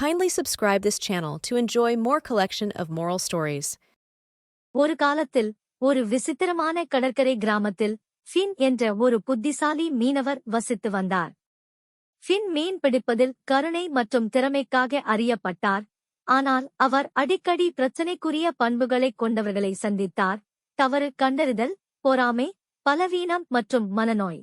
Kindly subscribe this channel to enjoy more collection of moral stories. ஒரு காலத்தில் ஒரு விசித்திரமான கடற்கரை கிராமத்தில் ஃபின் என்ற ஒரு புத்திசாலி மீனவர் வசித்து வந்தார். ஃபின் மீன் பிடிப்பதில் கருணை மற்றும் திறமைக்காக அறியப்பட்டார். ஆனால் அவர் அடிக்கடி பிரச்சனைக்குரிய பண்புகளைக் கொண்டவர்களை சந்தித்தார். தவறு கண்டறிதல் பொறாமை பலவீனம் மற்றும் மனநோய்.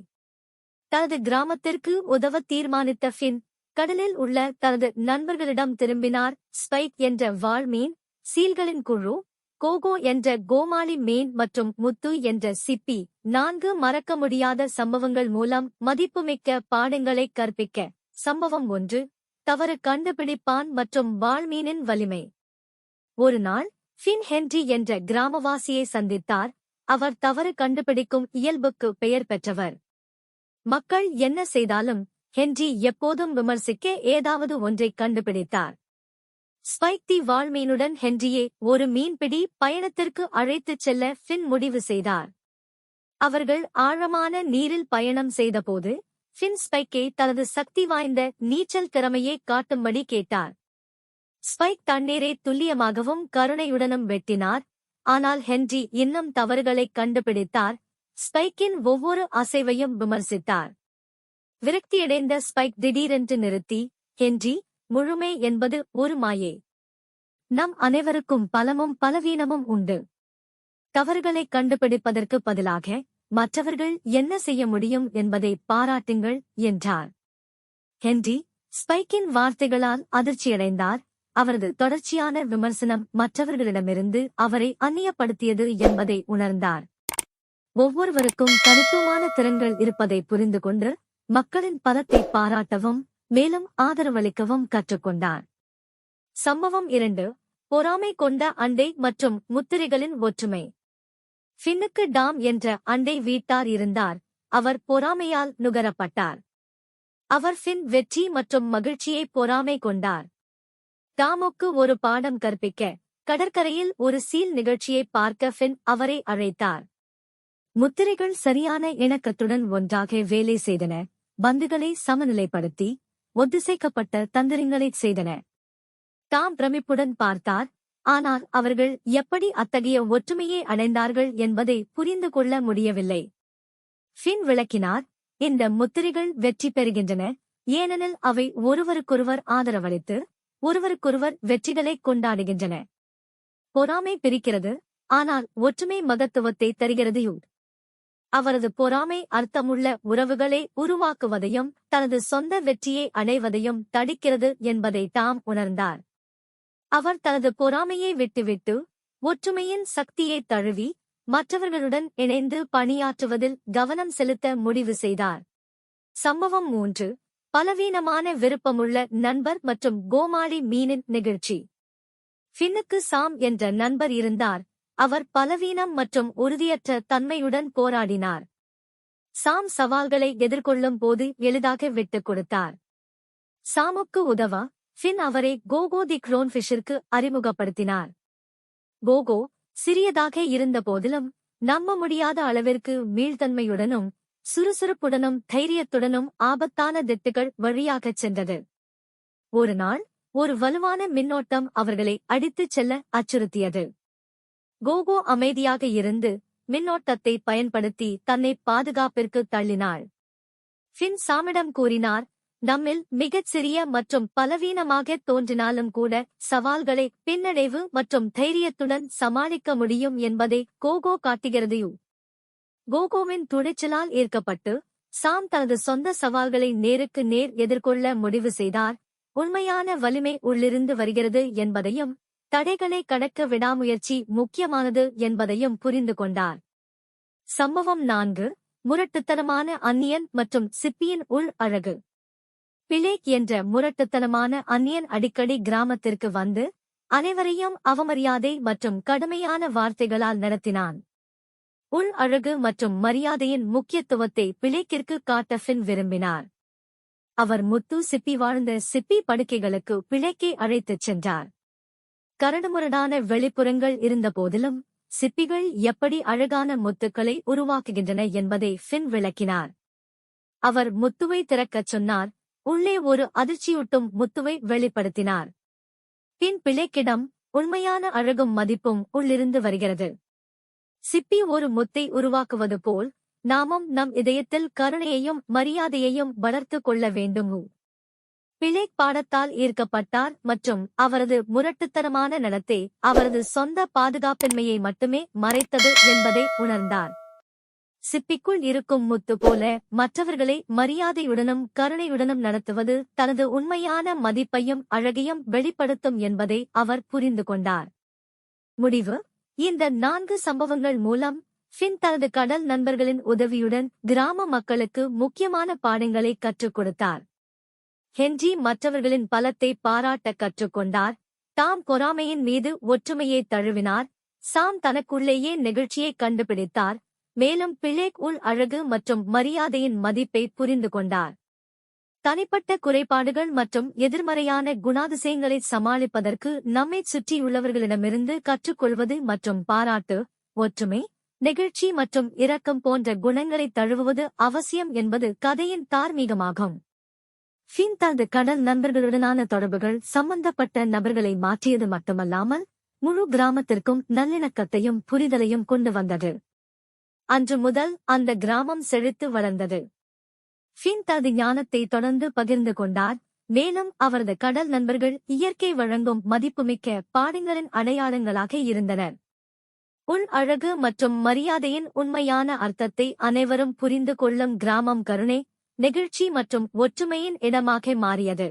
தனது கிராமத்திற்கு உதவ தீர்மானித்த ஃபின் கடலில் உள்ள தனது நண்பர்களிடம் திரும்பினார். ஸ்பைக் என்ற வாள்மீன் சீல்களின் குழு கோகோ என்ற கோமாளி மீன் மற்றும் முத்து என்ற சிப்பி. நான்கு மறக்க முடியாத சம்பவங்கள் மூலம் மதிப்புமிக்க பாடங்களை கற்பிக்க. சம்பவம் ஒன்று தவறு கண்டுபிடிப்பான் மற்றும் வாள்மீனின் வலிமை. ஒரு நாள் ஃபின் ஹென்றி என்ற கிராமவாசியை சந்தித்தார். அவர் தவறு கண்டுபிடிக்கும் இயல்புக்கு பெயர் பெற்றவர். மக்கள் என்ன செய்தாலும் ஹென்றி எப்போதும் விமர்சிக்க ஏதாவது ஒன்றை கண்டுபிடித்தார். ஸ்பைக் தி வாள்மீனுடன் ஹென்ரியை ஒரு மீன்பிடி பயணத்திற்கு அழைத்துச் செல்ல ஃபின் முடிவு செய்தார். அவர்கள் ஆழமான நீரில் பயணம் செய்தபோது ஃபின் ஸ்பைக்கை தனது சக்தி வாய்ந்த நீச்சல் திறமையை காட்டும்படி கேட்டார். ஸ்பைக் தண்ணீரை துல்லியமாகவும் கருணையுடனும் வெட்டினார் ஆனால் ஹென்றி இன்னும் தவறுகளைக் கண்டுபிடித்தார். ஸ்பைக்கின் ஒவ்வொரு அசைவையும் விமர்சித்தார். விரக்தியடைந்த ஸ்பைக் திடீரென்று நிறுத்தி ஹென்றி முழுமை என்பது ஒரு மாயே. நம் அனைவருக்கும் பலமும் பலவீனமும் உண்டு. தவறுகளை கண்டுபிடிப்பதற்கு பதிலாக மற்றவர்கள் என்ன செய்ய முடியும் என்பதை பாராட்டுங்கள் என்றார். ஹென்றி ஸ்பைக்கின் வார்த்தைகளால் அதிர்ச்சியடைந்தார். அவரது தொடர்ச்சியான விமர்சனம் மற்றவர்களிடமிருந்து அவரை அந்நியப்படுத்தியது என்பதை உணர்ந்தார். ஒவ்வொருவருக்கும் தனித்துவமான திறன்கள் இருப்பதை புரிந்து கொண்டு மக்களின் பலத்தை பாராட்டவும் மேலும் ஆதரவளிக்கவும் கற்றுக்கொண்டார். சம்பவம் இரண்டு பொறாமை கொண்ட அண்டை மற்றும் முத்திரைகளின் ஒற்றுமை. ஃபின்னுக்கு டாம் என்ற அண்டை வீட்டார் இருந்தார். அவர் பொறாமையால் நுகரப்பட்டார். அவர் ஃபின் வெற்றி மற்றும் மகிழ்ச்சியை பொறாமை கொண்டார். டாமுக்கு ஒரு பாடம் கற்பிக்க கடற்கரையில் ஒரு சீல் நிகழ்ச்சியை பார்க்க ஃபின் அவரை அழைத்தார். முத்திரைகள் சரியான இணக்கத்துடன் ஒன்றாக வேலை செய்தன. பந்துகளை சமநிலைப்படுத்தி ஒத்திசைக்கப்பட்ட தந்திரங்களைச் செய்தன. தாம் பிரமிப்புடன் பார்த்தார் ஆனால் அவர்கள் எப்படி அத்தகைய ஒற்றுமையை அடைந்தார்கள் என்பதை புரிந்து கொள்ள முடியவில்லை. ஃபின் விளக்கினார் இந்த முத்திரைகள் வெற்றி பெறுகின்றன ஏனெனில் அவை ஒருவருக்கொருவர் ஆதரவளித்து ஒருவருக்கொருவர் வெற்றிகளைக் கொண்டாடுகின்றன. பொறாமை பிரிக்கிறது ஆனால் ஒற்றுமை மகத்துவத்தை தருகிறது யூட் அவரது பொறாமை அர்த்தமுள்ள உறவுகளை உருவாக்குவதையும் தனது சொந்த வெற்றியை அடைவதையும் தடுக்கிறது என்பதை தாம் உணர்ந்தார். அவர் தனது பொறாமையை விட்டுவிட்டு ஒற்றுமையின் சக்தியை தழுவி மற்றவர்களுடன் இணைந்து பணியாற்றுவதில் கவனம் செலுத்த முடிவு செய்தார். சம்பவம் மூன்று பலவீனமான விருப்பமுள்ள நண்பர் மற்றும் கோமாளி மீனின் நிகழ்ச்சி. ஃபின்னுக்கு சாம் என்ற நண்பர் இருந்தார். அவர் பலவீனம் மற்றும் உறுதியற்ற தன்மையுடன் போராடினார். சாம் சவால்களை எதிர்கொள்ளும் போது எளிதாக விட்டுக் கொடுத்தார். சாமுக்கு உதவ ஃபின் அவரை கோகோ தி குரோன்ஃபிஷிற்கு அறிமுகப்படுத்தினார். கோகோ சிறியதாக இருந்த போதிலும் நம்ப முடியாத அளவிற்கு மீள்தன்மையுடனும் சுறுசுறுப்புடனும் தைரியத்துடனும் ஆபத்தான திட்டுகள் வழியாகச் சென்றது. ஒரு நாள் ஒரு வலுவான மின்னோட்டம் அவர்களை அடித்துச் செல்ல அச்சுறுத்தியது. கோகோ அமைதியாக இருந்து மின்னோட்டத்தை பயன்படுத்தி தன்னை பாதுகாப்பிற்கு தள்ளினாள். ஃபின் சாமிடம் கூறினார் நம்மில் மிகச் சிறிய மற்றும் பலவீனமாக தோன்றினாலும் கூட சவால்களை பின்னடைவு மற்றும் தைரியத்துடன் சமாளிக்க முடியும் என்பதை கோகோ காட்டுகிறது கோகோவின் துணிச்சலால் ஈர்க்கப்பட்டு சாம் தனது சொந்த சவால்களை நேருக்கு நேர் எதிர்கொள்ள முடிவு செய்தார். உண்மையான வலிமை உள்ளிருந்து வருகிறது என்பதையும் தடைகளை கடக்க விடாமுயற்சி முக்கியமானது என்பதையும் புரிந்து கொண்டார். சம்பவம் நான்கு முரட்டுத்தனமான அந்நியன் மற்றும் சிப்பியின் உள் அழகு. பிளேக் என்ற முரட்டுத்தனமான அந்நியன் அடிக்கடி கிராமத்திற்கு வந்து அனைவரையும் அவமரியாதை மற்றும் கடுமையான வார்த்தைகளால் நடத்தினான். உள் அழகு மற்றும் மரியாதையின் முக்கியத்துவத்தை பிளேக்கிற்கு காட்ட ஃபின் விரும்பினார். அவர் முத்து சிப்பி வாழ்ந்த சிப்பி படுக்கைகளுக்கு பிளேக்கை அழைத்துச் சென்றார். கரடுமுரடான வெளிப்புறங்கள் இருந்தபோதிலும் சிப்பிகள் எப்படி அழகான முத்துக்களை உருவாக்குகின்றன என்பதை ஃபின் விளக்கினார். அவர் முத்துவை திறக்கச் சொன்னார் உள்ளே ஒரு அதிர்ச்சியூட்டும் முத்துவை வெளிப்படுத்தினார். பின் பிழைக்கிடம் உண்மையான அழகும் மதிப்பும் உள்ளிருந்து வருகிறது. சிப்பி ஒரு முத்தை உருவாக்குவது போல் நாமும் நம் இதயத்தில் கருணையையும் மரியாதையையும் வளர்த்துக் கொள்ள வேண்டும்? பிளேக் பாடத்தால் ஈர்க்கப்பட்டார் மற்றும் அவரது முரட்டுத்தனமான நடத்தை அவரது சொந்த பாதுகாப்பின்மையை மட்டுமே மறைத்தது என்பதை உணர்ந்தார். சிப்பிக்குள் இருக்கும் முத்து போல மற்றவர்களை மரியாதையுடனும் கருணையுடனும் நடத்துவது தனது உண்மையான மதிப்பையும் அழகையும் வெளிப்படுத்தும் என்பதை அவர் புரிந்து கொண்டார். முடிவு. இந்த நான்கு சம்பவங்கள் மூலம் ஃபின் தனது கடல் நண்பர்களின் உதவியுடன் கிராம மக்களுக்கு முக்கியமான பாடங்களை கற்றுக் கொடுத்தார். ஹென்றி மற்றவர்களின் பலத்தை பாராட்ட கற்றுக்கொண்டார். தாம் பொறாமையின் மீது ஒற்றுமையை தழுவினார். சாம் தனக்குள்ளேயே நெகிழ்ச்சியை கண்டுபிடித்தார். மேலும் பிளேக் உள் அழகு மற்றும் மரியாதையின் மதிப்பை புரிந்து கொண்டார். தனிப்பட்ட குறைபாடுகள் மற்றும் எதிர்மறையான குணாதிசயங்களை சமாளிப்பதற்கு நம்மைச் சுற்றியுள்ளவர்களிடமிருந்து கற்றுக்கொள்வது மற்றும் பாராட்டு ஒற்றுமை நெகிழ்ச்சி மற்றும் இரக்கம் போன்ற குணங்களை தழுவுவது அவசியம் என்பது கதையின் தார்மீகமாகும். ஃபின் தனது கடல் நண்பர்களுடனான தொடர்புகள் சம்பந்தப்பட்ட நபர்களை மாற்றியது மட்டுமல்லாமல் முழு கிராமத்திற்கும் நல்லிணக்கத்தையும் புரிதலையும் கொண்டு வந்தது. அன்று முதல் அந்த கிராமம் செழித்து வளர்ந்தது. ஃபின் தனது ஞானத்தை தொடர்ந்து பகிர்ந்து கொண்டார். மேலும் அவரது கடல் நண்பர்கள் இயற்கை வழங்கும் மதிப்புமிக்க பாடங்களின் அடையாளங்களாக இருந்தனர். உள் அழகு மற்றும் மரியாதையின் உண்மையான அர்த்தத்தை அனைவரும் புரிந்து கொள்ளும் கிராமம் கருணை நெகிழ்ச்சி மற்றும் ஒற்றுமையின் இடமாக மாறியது.